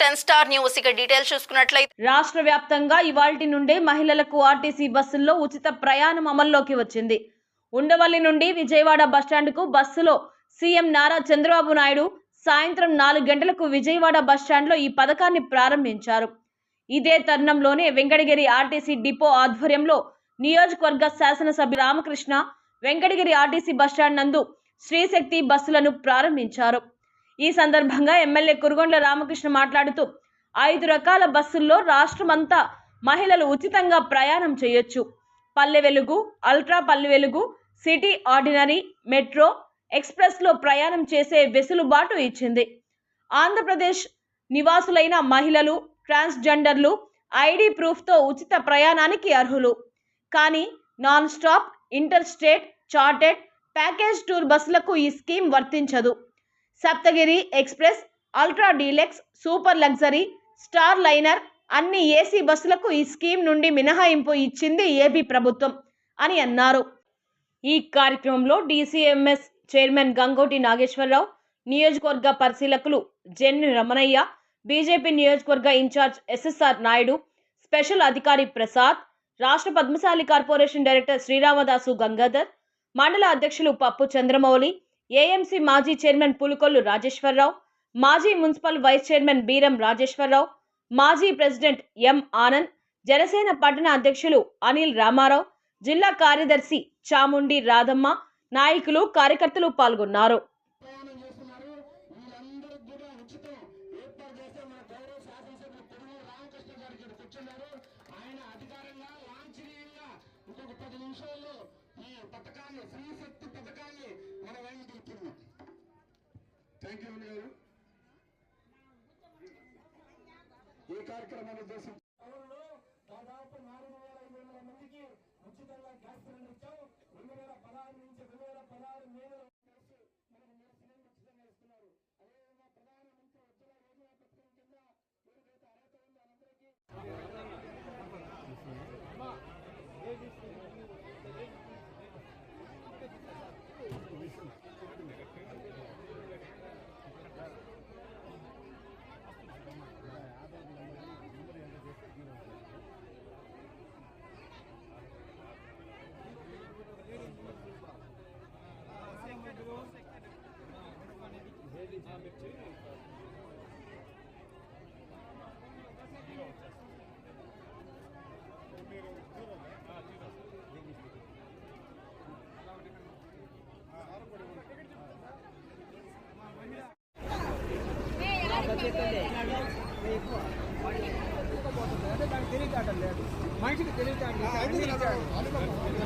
Ten star news. ఇక details చూసుకున్నట్లయితే రాష్ట్ర వ్యాప్తంగా ఇవాల్టి నుండే మహిళలకు ఆర్టీసీ బస్సుల్లో ఉచిత ప్రయాణం అమల్లోకి వచ్చింది. ఉండవల్లి నుండి విజయవాడ బస్టాండ్కు బస్సులో సీఎం నారా చంద్రబాబు నాయుడు సాయంత్రం నాలుగు గంటలకు విజయవాడ బస్టాండ్లో ఈ పథకాన్ని ప్రారంభించారు. ఇదే తరుణంలోనే వెంకటగిరి ఆర్టీసీ డిపో ఆధ్వర్యంలో నియోజకవర్గ శాసనసభ్యు Ramakrishna Venkatagiri RTC bus stand నందు శ్రీశక్తి బస్సులను ప్రారంభించారు. ఈ సందర్భంగా ఎమ్మెల్యే కురుగొండ్ల రామకృష్ణ మాట్లాడుతూ ఐదు రకాల బస్సుల్లో రాష్ట్రమంతా మహిళలు ఉచితంగా ప్రయాణం చేయొచ్చు. Palle Velugu ultra Palle Velugu city ordinary metro ఎక్స్ప్రెస్లో ప్రయాణం చేసే వెసులుబాటు ఇచ్చింది. ఆంధ్రప్రదేశ్ నివాసులైన మహిళలు ట్రాన్స్జెండర్లు ఐడి ప్రూఫ్తో ఉచిత ప్రయాణానికి అర్హులు. కానీ non stop inter state chartered package tour బస్సులకు ఈ స్కీమ్ వర్తించదు. Saptagiri express ultra deluxe super luxury star liner అన్ని ఏసీ బస్సులకు ఈ స్కీమ్ నుండి మినహాయింపు ఇచ్చింది ఏపీ ప్రభుత్వం అని అన్నారు. ఈ కార్యక్రమంలో డీసీఎంఎస్ చైర్మన్ గంగోటి నాగేశ్వరరావు నియోజకవర్గ పరిశీలకులు జెన్ రమణయ్య బీజేపీ నియోజకవర్గ ఇన్ఛార్జ్ ఎస్ఎస్ఆర్ నాయుడు స్పెషల్ అధికారి ప్రసాద్ రాష్ట్ర పద్మశాలి కార్పొరేషన్ డైరెక్టర్ శ్రీరామదాసు గంగాధర్ మండల అధ్యక్షులు పప్పు చంద్రమౌళి ఏఎంసీ మాజీ చైర్మన్ పులుకొల్లు రాజేశ్వరరావు మాజీ municipal vice chairman Beeram Rajeswararao మాజీ ప్రెసిడెంట్ ఎం ఆనంద్ జనసేన పట్టణ అధ్యక్షులు అనిల్ రామారావు జిల్లా కార్యదర్శి చాముండి రాధమ్మ నాయకులు కార్యకర్తలు పాల్గొన్నారు. రామకృష్ణ ఇక్కడ కూర్చున్నారు ఆయన అధికారంగా లాంఛనీయంగా ఇంకొక పది నిమిషాల్లో పథకాన్ని స్త్రీ శక్తి పథకాన్ని మన వైపు తీస్తున్నాం థ్యాంక్ యూ గారు. ఈ కార్యక్రమాన్ని ఉద్దేశించి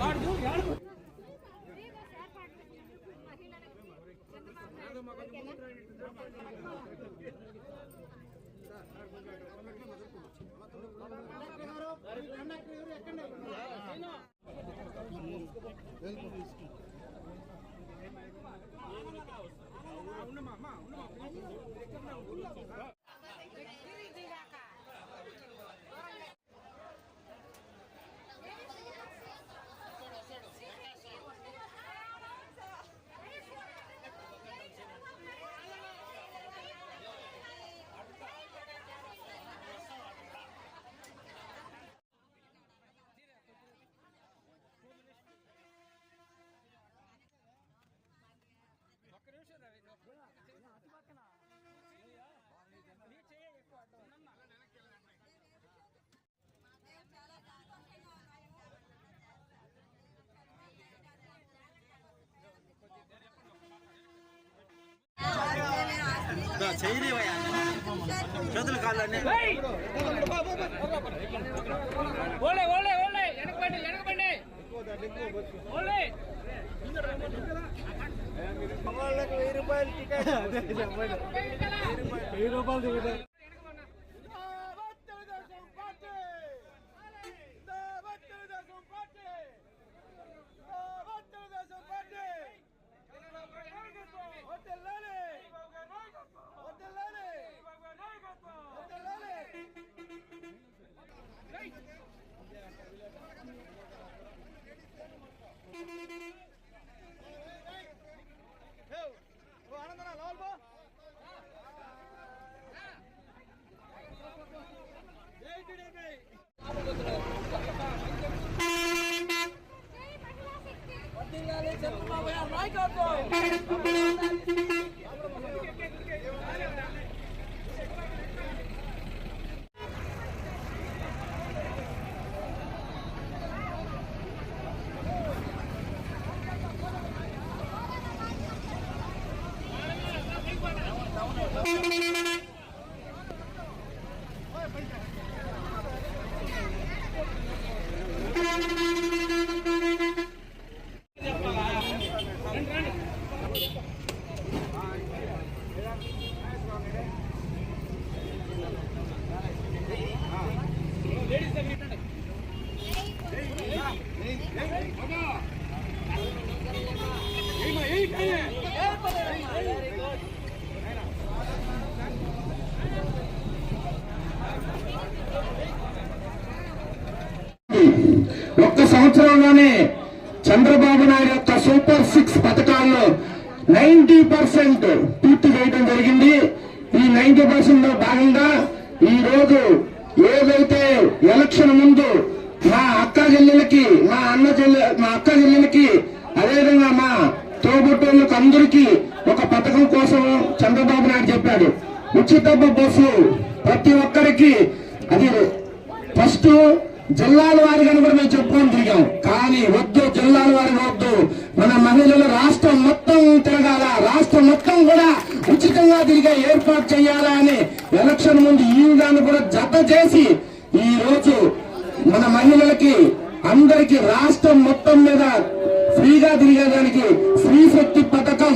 ಮಾಡಿದ್ರು చేతులు కాళ్ళని ఓలే ఓలే ఓలే వెనకబండి వెనకబండి ఓలే. వెయ్యి రూపాయలు టికెట్. వెయ్యి రూపాయలు ticket. Get them away, I like సంవత్సరంలోనే చంద్రబాబు నాయుడు యొక్క సూపర్ సిక్స్ పథకాల్లో నైన్టీ పర్సెంట్ పూర్తి చేయడం జరిగింది. ఈ నైన్టీ పర్సెంట్లో భాగంగా ఈ రోజు ఏదైతే ఎలక్షన్ ముందు మా అక్క చెల్లెలకి మా అన్న చెల్లె మా అక్క చెల్లెలకి అదేవిధంగా మా తోబుట్టువులకు అందరికీ ఒక పథకం కోసం చంద్రబాబు నాయుడు చెప్పాడు. ఉచిత బస్సు ప్రతి ఒక్కరికి అది ఫస్ట్ జిల్లాల వారిగా కూడా మేము చెప్పుకొని తిరిగాం. కానీ వద్దు జిల్లాల వారికి వద్దు. మన మహిళలు రాష్ట్రం మొత్తం తిరగాల. రాష్ట్రం మొత్తం కూడా ఉచితంగా తిరిగే ఏర్పాటు చేయాలా అని ఎలక్షన్ ముందు ఈ విధాన్ని కూడా జత చేసి ఈ రోజు మన మహిళలకి అందరికి రాష్ట్రం మొత్తం మీద ఫ్రీగా తిరిగేదానికి స్త్రీ శక్తి పథకం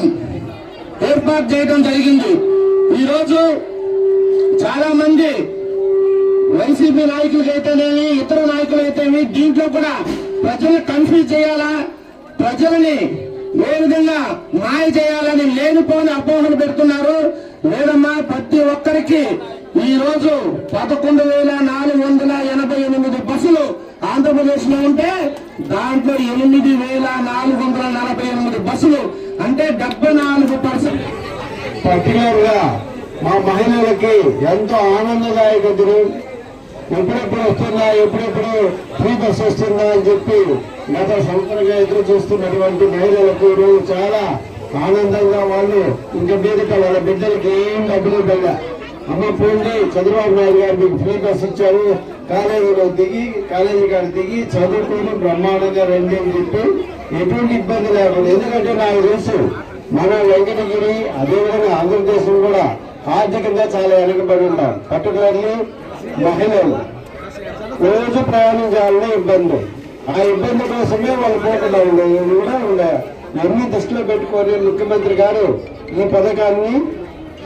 ఏర్పాటు చేయడం జరిగింది. ఈ రోజు చాలా మంది వైసీపీ నాయకులకి అయితేనేమి ఇతర నాయకులు అయితేనేమి దీంట్లో కూడా ప్రజలను కన్ఫ్యూజ్ చేయాలా? ప్రజల్ని ఏ విధంగా మాయ చేయాలని లేనిపోని అపోహలు పెడుతున్నారు? లేదమ్మా ప్రతి ఒక్కరికి ఈ రోజు పదకొండు వేల నాలుగు వందల ఎనభై ఎనిమిది బస్సులు ఆంధ్రప్రదేశ్లో ఉంటే దాంట్లో ఎనిమిది వేల నాలుగు వందల నలభై ఎనిమిది బస్సులు అంటే డెబ్బై నాలుగు పర్సెంట్. పర్టికులర్గా మా మహిళలకి ఎంతో ఆనందదాయకతను ఎప్పుడెప్పుడు వస్తుందా ఎప్పుడెప్పుడు ఫ్రీ బస్ వస్తుందా అని చెప్పి గత సంవత్సరంగా ఎదురు చూస్తున్నటువంటి మహిళలకు ఈరోజు చాలా ఆనందంగా వాళ్ళు ఇంకా మీదట వాళ్ళ బిడ్డలకి ఏం డబ్బులు వెళ్ళా అమ్మ పోండి చంద్రబాబు నాయుడు గారు మీకు ఫ్రీ బస్ ఇచ్చారు. కాలేజీలో దిగి కాలేజీ కాడ దిగి చదువుకుని బ్రహ్మాండంగా రండి అని చెప్పి ఎటువంటి ఇబ్బంది లేకుండా ఎందుకంటే నాకు తెలుసు మన వెంకటగిరి అదేవిధంగా ఆంధ్రప్రదేశ్ కూడా ఆర్థికంగా చాలా వెనుకబడి ఉంటాం పర్టికులర్లీ మహిళలు రోజు ప్రయాణించాలనే ఇబ్బంది. ఆ ఇబ్బంది కోసమే వాళ్ళు పోకుండా ఉన్నాయి కూడా ఉండే. అన్ని దృష్టిలో పెట్టుకొని ముఖ్యమంత్రి గారు ఈ పథకాన్ని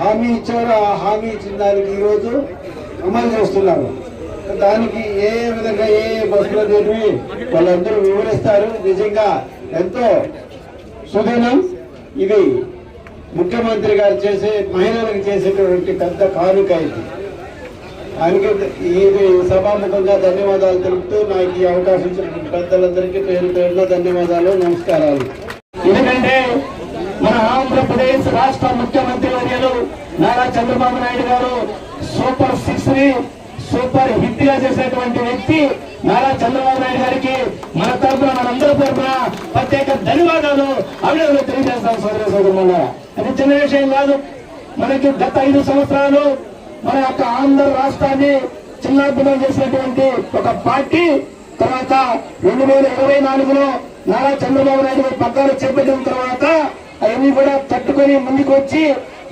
హామీ ఇచ్చారు. ఆ హామీ ఇచ్చిన దానికి ఈరోజు అమలు చేస్తున్నారు. దానికి ఏ విధంగా ఏ ఏ బస్సులు వాళ్ళందరూ వివరిస్తారు. నిజంగా ఎంతో సుదినం ఇది ముఖ్యమంత్రి గారు చేసే మహిళలకు చేసేటువంటి పెద్ద కానుక ఇది. ఆయనకి ఇది సభాముఖంగా ధన్యవాదాలు తెలుపుతూ నాకు ఈ అవకాశం ఇచ్చిన పెద్దలందరికీ పేరు పేరున ధన్యవాదాలు నమస్కారాలు. ఎందుకంటే మన ఆంధ్రప్రదేశ్ రాష్ట్ర ముఖ్యమంత్రి వర్యులు నారా చంద్రబాబు నాయుడు గారు సూపర్ సిక్స్ని సూపర్ హిట్గా చేసేటువంటి వ్యక్తి నారా చంద్రబాబు నాయుడు గారికి మన తరఫున మనందరి తరఫున ప్రత్యేక ధన్యవాదాలు అభినందనలు తెలియజేస్తాం సోదర సోదరుల అది చిన్న విషయం కాదు. మనకి గత ఐదు సంవత్సరాలు మన యొక్క ఆంధ్ర రాష్ట్రాన్ని చిన్నాభిన్నం చేసినటువంటి ఒక పార్టీ తర్వాత రెండు వేల ఇరవై నాలుగులో నారా చంద్రబాబు నాయుడు పగ్గాలు పథకాలు చేపట్టిన తర్వాత అవన్నీ కూడా తట్టుకొని ముందుకు వచ్చి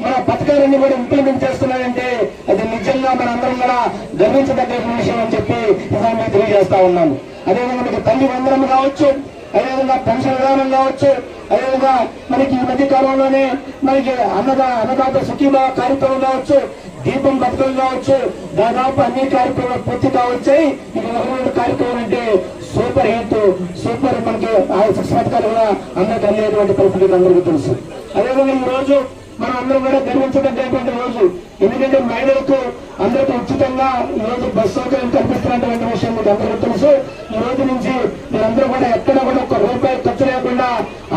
మన పథకాలన్నీ కూడా ఇంప్లిమెంట్ చేస్తున్నారంటే అది నిజంగా మన అందరం కూడా గర్వించదగ్గ విషయం అని చెప్పి ఇదాన్ని తెలియజేస్తా ఉన్నాను. అదేవిధంగా మనకి తల్లి వందనం కావచ్చు అదేవిధంగా పెన్షన్ విధానం కావచ్చు అదేవిధంగా మనకి ఈ మధ్య కాలంలోనే మనకి అన్నదా అన్నదాత సుఖీభావ కార్యక్రమం కావచ్చు దీపం పథకం కావచ్చు దాదాపు అన్ని కార్యక్రమాలు పూర్తి కావచ్చాయి ఇక ఒక కార్యక్రమం అంటే సూపర్ హిట్ సూపర్ మనకి ఆ శిక్షణ పథకాలు కూడా అందరికి అందేటువంటి పరిస్థితులు అందరికీ తెలుసు. అదేవిధంగా ఈ రోజు మనం అందరం కూడా గర్వించదగ్గటువంటి రోజు. ఎందుకంటే మహిళలకు అందరికీ ఉచితంగా ఈ రోజు బస్ సౌకర్యం కల్పిస్తున్నటువంటి విషయం మీకు అందరూ తెలుసు. ఈ రోజు నుంచి మీరందరూ కూడా ఎక్కడ కూడా ఒక రూపాయి ఖర్చు లేకుండా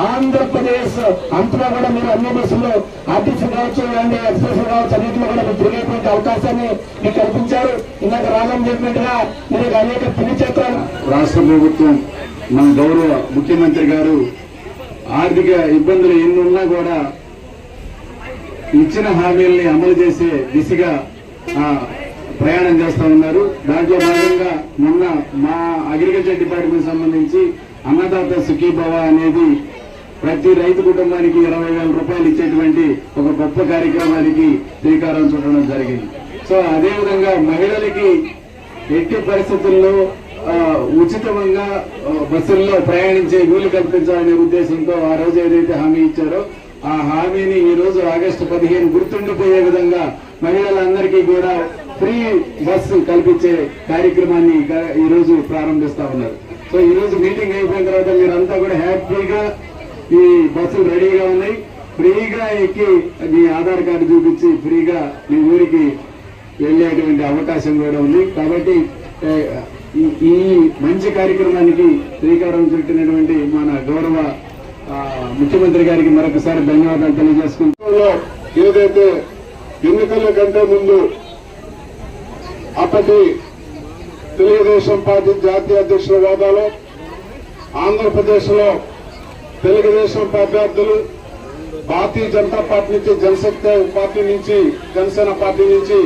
ఆంధ్రప్రదేశ్ అంతటా కూడా మీరు అన్ని బస్సులు ఆర్టీసీ కావచ్చు లేదంటే ఎక్స్ప్రెస్ కావచ్చు అన్నింటిలో కూడా మీరు తిరిగేటువంటి అవకాశాన్ని మీకు కల్పించారు. ఇందాక రాజం చెప్పినట్టుగా మీరు అనేక పిల్లి చక్రాలు రాష్ట్ర ప్రభుత్వం మన గౌరవ ముఖ్యమంత్రి గారు ఆర్థిక ఇబ్బందులు ఎన్ని ఉన్నా కూడా ఇచ్చిన హామీల్ని అమలు చేసే దిశగా ఆ, ప్రయాణం చేస్తా ఉన్నారు. దాంట్లో భాగంగా మొన్న మా అగ్రికల్చర్ డిపార్ట్మెంట్ సంబంధించి అన్నదాత సుఖీభవ అనేది ప్రతి రైతు కుటుంబానికి ఇరవై వేల రూపాయలు ఇచ్చేటువంటి ఒక గొప్ప కార్యక్రమానికి శ్రీకారం చుట్టడం జరిగింది. సో అదే విధంగా మహిళలకి ఎట్టి పరిస్థితుల్లో ఆ, ఉచితంగా బస్సుల్లో ప్రయాణించే వీలు కల్పించాలనే ఉద్దేశంతో ఆ రోజు ఏదైతే హామీ ఇచ్చారో ఆ హామీని ఈ రోజు ఆగస్టు పదిహేను గుర్తుండిపోయే విధంగా మహిళలందరికీ కూడా ఫ్రీ బస్సు కల్పించే కార్యక్రమాన్ని ఈ రోజు ప్రారంభిస్తా ఉన్నారు. సో ఈ రోజు మీటింగ్ అయిపోయిన తర్వాత మీరంతా కూడా హ్యాపీగా ఈ బస్సులు రెడీగా ఉన్నాయి. ఫ్రీగా ఎక్కి మీ ఆధార్ కార్డు చూపించి ఫ్రీగా మీ ఊరికి వెళ్ళేటువంటి అవకాశం కూడా ఉంది. కాబట్టి ఈ- మంచి కార్యక్రమానికి శ్రీకారం చుట్టినటువంటి మన గౌరవ ముఖ్యమంత్రి గారికి మరొకసారి ధన్యవాదాలు తెలియజేసుకుంటూ ఏదైతే ఎన్నికల కంటే ముందు అప్పటి తెలుగుదేశం పార్టీ జాతీయ అధ్యక్షుల హోదాలో ఆంధ్రప్రదేశ్లో తెలుగుదేశం అభ్యర్థులు భారతీయ జనతా పార్టీ నుంచి జనశక్తి పార్టీ నుంచి జనసేన పార్టీ నుంచి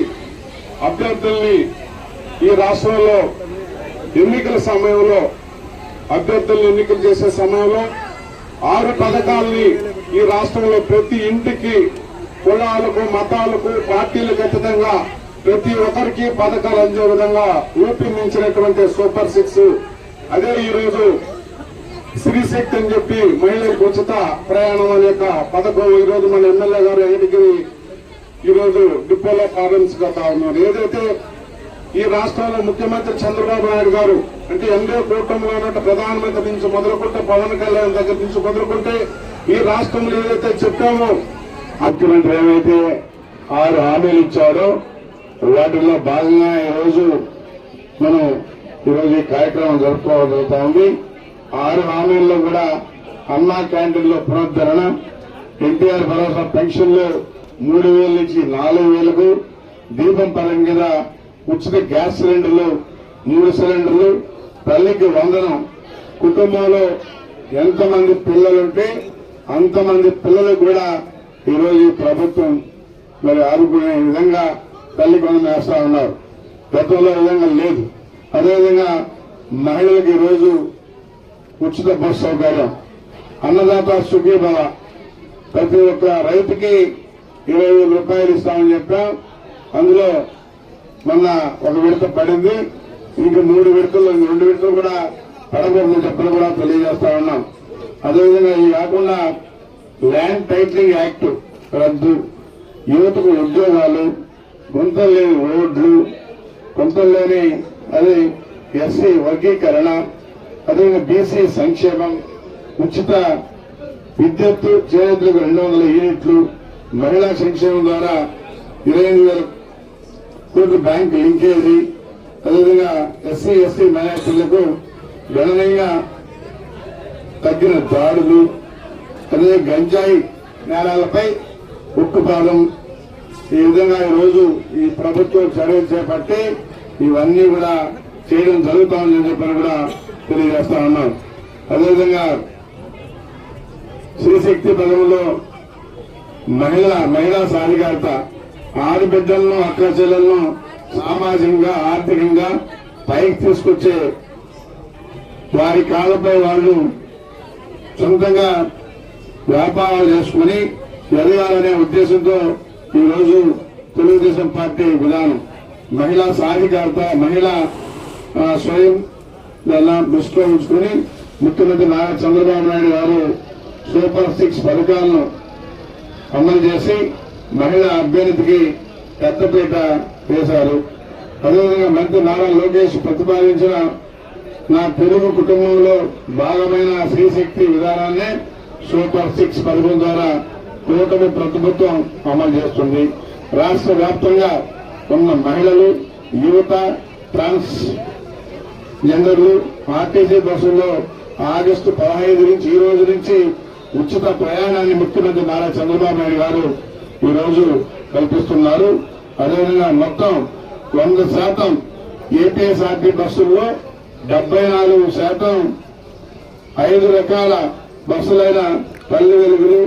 అభ్యర్థుల్ని ఈ రాష్ట్రంలో ఎన్నికల సమయంలో అభ్యర్థులను ఎన్నికలు చేసే సమయంలో ఆరు పథకాల్ని ఈ రాష్ట్రంలో ప్రతి ఇంటికి కులాలకు మతాలకు పార్టీలకు అతీతంగా ప్రతి ఒక్కరికి పథకాలు అందే విధంగా రూపొందించినటువంటి సూపర్ సిక్స్. అదే ఈరోజు శ్రీశక్తి శక్తి అని చెప్పి మహిళలకు ఉచిత ప్రయాణం అనే యొక్క పథకం ఈరోజు మన ఎమ్మెల్యే గారు ఎన్నికని ఈరోజు డిపోలో ప్రారంభించగలుగుతా ఉన్నారు. ఏదైతే ఈ రాష్ట్రంలో ముఖ్యమంత్రి చంద్రబాబు నాయుడు గారు అంటే ఎన్డీఏ కూటమిలో ఉన్నట్టు ప్రధానమంత్రి నుంచి మొదలుకుంటే పవన్ కళ్యాణ్ దగ్గర నుంచి మొదలుకుంటే ఈ రాష్ట్రంలో ఏదైతే చెప్పామో ముఖ్యమంత్రి ఏమైతే ఆరు హామీలు ఇచ్చారో వాటిలో భాగంగా ఈరోజు మనం ఈరోజు ఈ కార్యక్రమం జరుపుకోగలుగుతా ఉంది. ఆరు హామీల్లో కూడా అన్నా క్యాంటీన్లో పునరుద్ధరణ ఎన్టీఆర్ భరోసా పెన్షన్లు మూడు వేల నుంచి నాలుగు వేలకు దీపం పథకం కింద ఉచిత గ్యాస్ సిలిండర్లు మూడు సిలిండర్లు తల్లికి వందనం. కుటుంబంలో ఎంతమంది పిల్లలుంటే అంతమంది పిల్లలకు కూడా ఈరోజు ప్రభుత్వం మరి ఆదుకునే విధంగా తల్లి కొందరు వేస్తా ఉన్నారు. గతంలో విధంగా లేదు. అదేవిధంగా మహిళలకు ఈరోజు ఉచిత బస్సు సౌకర్యం. అన్నదాత సుఖీభవ ప్రతి ఒక్క రైతుకి ఇరవై రూపాయలు ఇస్తామని చెప్పాం. అందులో మళ్ళా ఒక విడత పడింది. ఇంక మూడు విడతలు రెండు విడతలు కూడా పడకూడదని చెప్పని కూడా తెలియజేస్తా ఉన్నాం. అదేవిధంగా ఇది కాకుండా ల్యాండ్ టైటిలింగ్ యాక్ట్ రద్దు. యువతకు ఉద్యోగాలు గుంతలు లేని రోడ్లు గుంతలు లేని అదే ఎస్సీ వర్గీకరణ అదేవిధంగా బీసీ సంక్షేమం ఉచిత విద్యుత్ చేనేతలకు రెండు వందల యూనిట్లు మహిళా సంక్షేమం ద్వారా ఇరవై ఎనిమిది వేల కోట్ల బ్యాంక్ లింకేజీ అదేవిధంగా ఎస్సీ ఎస్టీ మైనార్టీలకు గణనీయంగా తగ్గిన దాడులు అదే గంజాయి నేరాలపై ఉక్కుపాదం. ఈ విధంగా ఈ రోజు ఈ ప్రభుత్వం చర్యలు చేపట్టి ఇవన్నీ కూడా చేయడం జరుగుతామని చెప్పని కూడా తెలియజేస్తా ఉన్నాం. అదేవిధంగా శ్రీశక్తి పదవులో మహిళ మహిళా సాధికారత ఆరు బిడ్డలను అక్క చెల్లెలను సామాజికంగా ఆర్థికంగా పైకి తీసుకొచ్చే వారి కాళ్ళపై వాళ్ళు సొంతంగా వ్యాపారాలు చేసుకుని ఎదగాలనే ఉద్దేశంతో ఈ రోజు తెలుగుదేశం పార్టీ విధానం. మహిళా సాధికారత మహిళా స్వయం దృష్టిలో ఉంచుకుని ముఖ్యమంత్రి నారా చంద్రబాబు నాయుడు గారు సూపర్ సిక్స్ పథకాలను అమలు చేసి మహిళా అభ్యర్థికి పెద్దపీట వేశారు. అదేవిధంగా మంత్రి నారా లోకేష్ ప్రతిపాదించిన నా తెలుగు కుటుంబంలో భాగమైన శ్రీశక్తి విధానాన్ని సూపర్ సిక్స్ పథకం ద్వారా కూటమి ప్రభుత్వం అమలు చేస్తుంది. రాష్ట్ర వ్యాప్తంగా ఉన్న మహిళలు యువత ట్రాన్స్ జెండర్లు ఆర్టీసీ బస్సుల్లో ఆగస్టు పదహైదు నుంచి ఈ రోజు నుంచి ఉచిత ప్రయాణాన్ని ముఖ్యమంత్రి నారా చంద్రబాబు నాయుడు గారు ఈ రోజు కల్పిస్తున్నారు. అదేవిధంగా మొత్తం వంద శాతం ఏపీఎస్ఆర్టీ బస్సుల్లో డెబ్బై నాలుగు శాతం ఐదు రకాల బస్సులైన పల్లె వెలుగులు